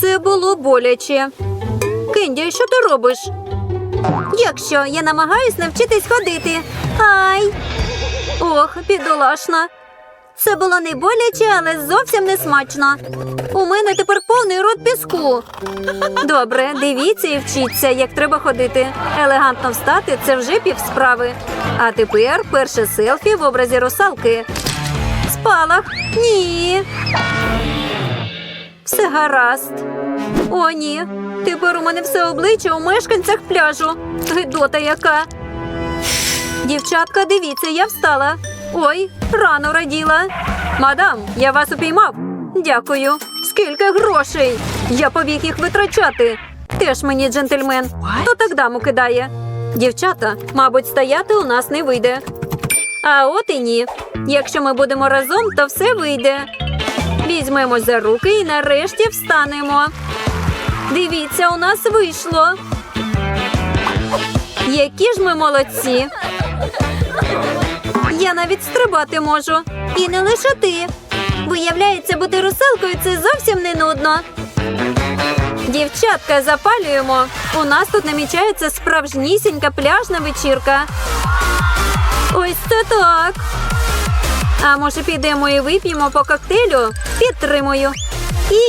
Це було боляче. Кенді, що ти робиш? Якщо я намагаюсь навчитись ходити. Ай! Ох, бідолашна. Це було не боляче, але зовсім не смачно. У мене тепер повний рот піску. Добре, дивіться і вчіться, як треба ходити. Елегантно встати це вже пів справи. А тепер перше селфі в образі русалки. Спалах. Ні. Гаразд. О, ні. Тепер у мене все обличчя у мешканцях пляжу. Гидота яка. Дівчатка, дивіться, я встала. Ой, рано раділа. Мадам, я вас упіймав. Дякую. Скільки грошей? Я повік їх витрачати. Теж мені джентльмен. Хто так даму кидає? Дівчата, мабуть, стояти у нас не вийде. А от і ні. Якщо ми будемо разом, то все вийде. Візьмемо за руки і нарешті встанемо. Дивіться, у нас вийшло. Які ж ми молодці. Я навіть стрибати можу. І не лише ти. Виявляється, бути русалкою це зовсім не нудно. Дівчатка, запалюємо. У нас тут намічається справжнісінька пляжна вечірка. Ось це так. А може підемо і вип'ємо по коктейлю? Підтримую. І